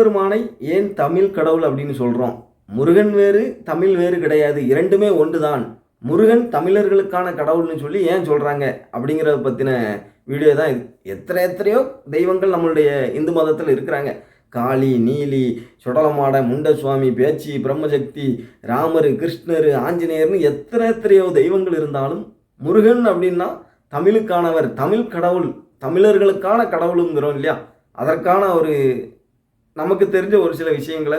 முருகப்பெருமானை ஏன் தமிழ் கடவுள் அப்படின்னு சொல்கிறோம் முருகன் வேறு தமிழ் வேறு கிடையாது. இரண்டுமே ஒன்று தான் முருகன் தமிழர்களுக்கான கடவுள்னு சொல்லி ஏன் சொல்கிறாங்க அப்படிங்கிறத பற்றின வீடியோ தான் இது. எத்தனை எத்தனையோ தெய்வங்கள் நம்மளுடைய இந்து மதத்தில் இருக்கிறாங்க. காளி நீலி சுடலமாட முண்டசுவாமி பேச்சி பிரம்மசக்தி ராமர் கிருஷ்ணர் ஆஞ்சநேயர்னு எத்தனை எத்தனையோ தெய்வங்கள் இருந்தாலும் முருகன் அப்படின்னா தமிழுக்கானவர். தமிழ் கடவுள் தமிழர்களுக்கான கடவுளுங்கிறோம் இல்லையா? அதற்கான ஒரு நமக்கு தெரிஞ்ச ஒரு சில விஷயங்களை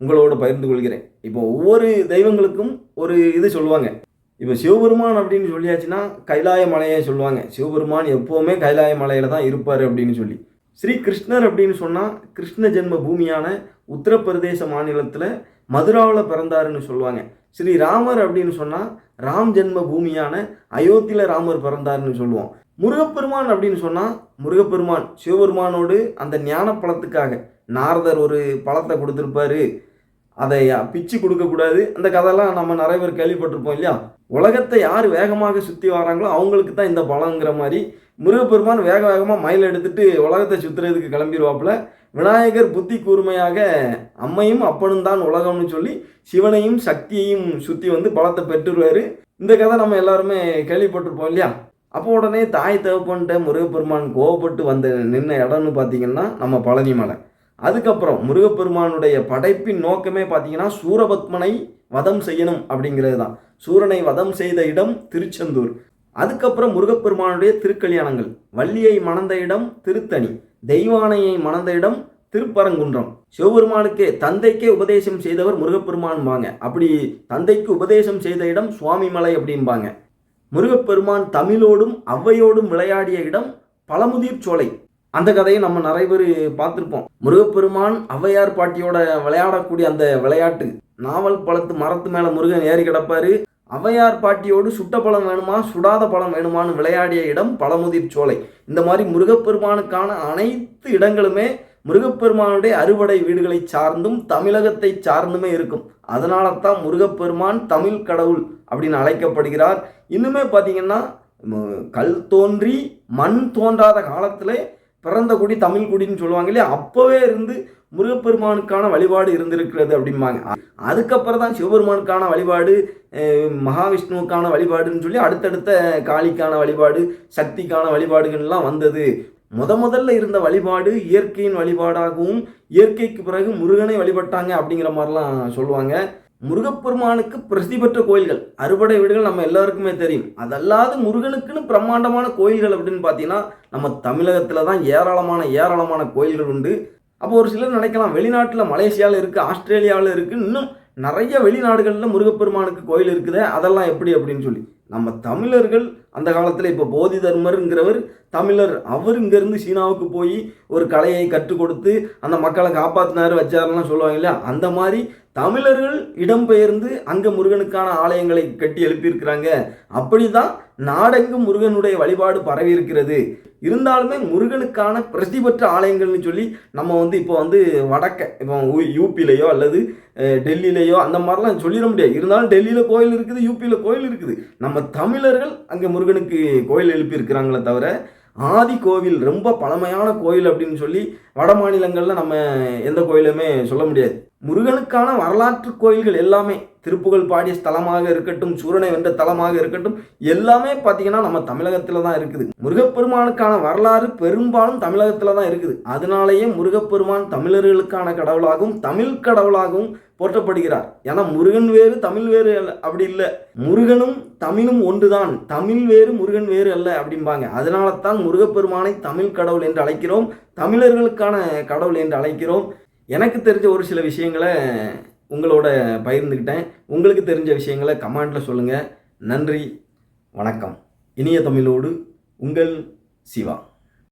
உங்களோட பகிர்ந்து கொள்கிறேன். இப்போ ஒவ்வொரு தெய்வங்களுக்கும் ஒரு இது சொல்லுவாங்க. இப்போ சிவபெருமான் அப்படின்னு சொல்லியாச்சுன்னா கைலாய மலையை சொல்லுவாங்க. சிவபெருமான் எப்போவுமே கைலாய மலையில் தான் இருப்பார் அப்படின்னு சொல்லி. ஸ்ரீ கிருஷ்ணர் அப்படின்னு சொன்னால் கிருஷ்ண ஜென்ம பூமியான உத்தரப்பிரதேச மாநிலத்தில் மதுராவில் பிறந்தாருன்னு சொல்லுவாங்க. ஸ்ரீ ராமர் அப்படின்னு சொன்னால் ராம் ஜென்ம பூமியான அயோத்தியில் ராமர் பிறந்தாருன்னு சொல்லுவோம். முருகப்பெருமான் அப்படின்னு சொன்னால் முருகப்பெருமான் சிவபெருமானோடு அந்த ஞான பழத்துக்காக நாரதர் ஒரு பழத்தை கொடுத்துருப்பாரு. அதை பிச்சு கொடுக்கக்கூடாது அந்த கதையெல்லாம் நம்ம நிறைய பேர் கேள்விப்பட்டிருப்போம் இல்லையா? உலகத்தை யார் வேகமாக சுற்றி வராங்களோ அவங்களுக்கு தான் இந்த பழங்கிற மாதிரி முருகப்பெருமான் வேக வேகமாக மயில் எடுத்துட்டு உலகத்தை சுற்றுறதுக்கு கிளம்பிடுவாப்புல விநாயகர் புத்தி கூர்மையாக அம்மையும் அப்பனும் தான் உலகம்னு சொல்லி சிவனையும் சக்தியையும் சுற்றி வந்து பலத்தை பெற்றுருவார். இந்த கதை நம்ம எல்லாருமே கேள்விப்பட்டிருப்போம் இல்லையா? அப்போ உடனே தாய் தகப்பன்ட்ட முருகப்பெருமான் கோவப்பட்டு வந்த நின்ன இடம்னு பார்த்தீங்கன்னா நம்ம பழனி மலை அதுக்கப்புறம் முருகப்பெருமானுடைய படைப்பின் நோக்கமே பார்த்தீங்கன்னா சூரபத்மனை வதம் செய்யணும் அப்படிங்கிறது தான் சூரனை வதம் செய்த இடம் திருச்செந்தூர். அதுக்கப்புறம் முருகப்பெருமானுடைய திருக்கல்யாணங்கள். வள்ளியை மணந்த இடம் திருத்தணி தெய்வானையை மணந்த இடம் திருப்பரங்குன்றம். சிவபெருமானுக்கே தந்தைக்கே உபதேசம் செய்தவர் முருகப்பெருமான்பாங்க அப்படி தந்தைக்கு உபதேசம் செய்த இடம் சுவாமிமலை அப்படிம்பாங்க. முருகப்பெருமான் தமிழோடும் ஔவையோடும் விளையாடிய இடம் பழமுதிர் சோலை. அந்த கதையை நம்ம நிறைய பேர் பார்த்துருப்போம். முருகப்பெருமான் ஔவையார் பாட்டியோட விளையாடக்கூடிய அந்த விளையாட்டு. நாவல் பழத்து மரத்து மேலே முருகன் ஏறி கிடப்பாரு. அவையார் பாட்டியோடு சுட்ட பழம் வேணுமா சுடாத பழம் வேணுமான்னு விளையாடிய இடம் பழமுதிர் சோலை. இந்த மாதிரி முருகப்பெருமானுக்கான அனைத்து இடங்களுமே முருகப்பெருமானுடைய அறுவடை வீடுகளை சார்ந்தும் தமிழகத்தை சார்ந்துமே இருக்கும். அதனால தான் முருகப்பெருமான் தமிழ் கடவுள் அப்படின்னு அழைக்கப்படுகிறார். இன்னுமே பார்த்தீங்கன்னா கல் தோன்றி மண் தோன்றாத காலத்திலே பிறந்த குடி தமிழ் குடின்னு சொல்லுவாங்க இல்லையா? அப்போவே இருந்து முருகப்பெருமானுக்கான வழிபாடு இருந்திருக்கிறது அப்படிம்பாங்க. அதுக்கப்புறம் தான் சிவபெருமானுக்கான வழிபாடு மகாவிஷ்ணுவுக்கான வழிபாடுன்னு சொல்லி அடுத்தடுத்த காளிக்கான வழிபாடு சக்திக்கான வழிபாடுகள்லாம் வந்தது. முத முதல்ல இருந்த வழிபாடு இயற்கையின் வழிபாடாகவும் இயற்கைக்கு பிறகு முருகனை வழிபட்டாங்க அப்படிங்கிற மாதிரிலாம் சொல்லுவாங்க. முருகப்பெருமானுக்கு பிரசித்தி பெற்ற கோயில்கள். அறுபடை வீடுகள் நம்ம எல்லாருக்குமே தெரியும். அதல்லாது முருகனுக்குன்னு பிரம்மாண்டமான கோயில்கள் அப்படின்னு பார்த்தீங்கன்னா நம்ம தமிழகத்தில் தான் ஏராளமான ஏராளமான கோயில்கள் உண்டு. அப்போ ஒரு சிலர் நினைக்கலாம் வெளிநாட்டில் மலேசியாவில் இருக்குது ஆஸ்திரேலியாவில் இருக்குது இன்னும் நிறைய வெளிநாடுகளில் முருகப்பெருமானுக்கு கோயில் இருக்குது அதெல்லாம் எப்படி அப்படின்னு சொல்லி. நம்ம தமிழர்கள் அந்த காலத்தில் இப்போ போதி தர்மருங்கிறவர் தமிழர். அவர் இங்கேருந்து சீனாவுக்கு போய் ஒரு கலையை கற்றுக் கொடுத்து அந்த மக்களை காப்பாற்றினார் வச்சாருலாம் சொல்லுவாங்க இல்லையா? அந்த மாதிரி தமிழர்கள் இடம்பெயர்ந்து அங்கே முருகனுக்கான ஆலயங்களை கட்டி எழுப்பியிருக்கிறாங்க. அப்படி தான் நாடெங்கும் முருகனுடைய வழிபாடு பரவி இருக்கிறது இருந்தாலுமே முருகனுக்கான பிரசித்தி பெற்ற ஆலயங்கள்னு சொல்லி நம்ம வந்து இப்போ வந்து வடக்க இப்போ உ- யூபிலேயோ அல்லது டெல்லியிலையோ டெல்லியிலேயோ அந்த மாதிரிலாம் சொல்லிட முடியாது. இருந்தாலும் டெல்லியில் கோயில் இருக்குது யூபியில் கோயில் இருக்குது. நம்ம தமிழர்கள் அங்கே முருகனுக்கு கோயில் எழுப்பியிருக்கிறாங்களே தவிர ஆதி கோவில் ரொம்ப பழமையான கோயில் அப்படின்னு சொல்லி வட மாநிலங்களில் நம்ம எந்த கோயிலுமே சொல்ல முடியாது. முருகனுக்கான வரலாற்று கோயில்கள் எல்லாமே திருப்புகழ் பாடிய ஸ்தலமாக இருக்கட்டும் சூரனை வென்ற தலமாக இருக்கட்டும் எல்லாமே பார்த்தீங்கன்னா நம்ம தமிழகத்தில் தான் இருக்குது. முருகப்பெருமானுக்கான வரலாறு பெரும்பாலும் தமிழகத்தில் தான் இருக்குது. அதனாலேயே முருகப்பெருமான் தமிழர்களுக்கான கடவுளாகவும் தமிழ் கடவுளாகவும் போற்றப்படுகிறார். ஏன்னா முருகன் வேறு தமிழ் வேறு அப்படி இல்லை. முருகனும் தமிழும் ஒன்றுதான். தமிழ் வேறு முருகன் வேறு அல்ல அப்படிம்பாங்க. அதனால தான் முருகப்பெருமானை தமிழ் கடவுள் என்று அழைக்கிறோம் தமிழர்களுக்கான கடவுள் என்று அழைக்கிறோம். எனக்கு தெரிஞ்ச ஒரு சில விஷயங்களை உங்களோட பகிர்ந்துக்கிட்டேன். உங்களுக்கு தெரிஞ்ச விஷயங்களை கமெண்டில் சொல்லுங்கள் நன்றி வணக்கம். இனிய தமிழோடு உங்கள் சிவா.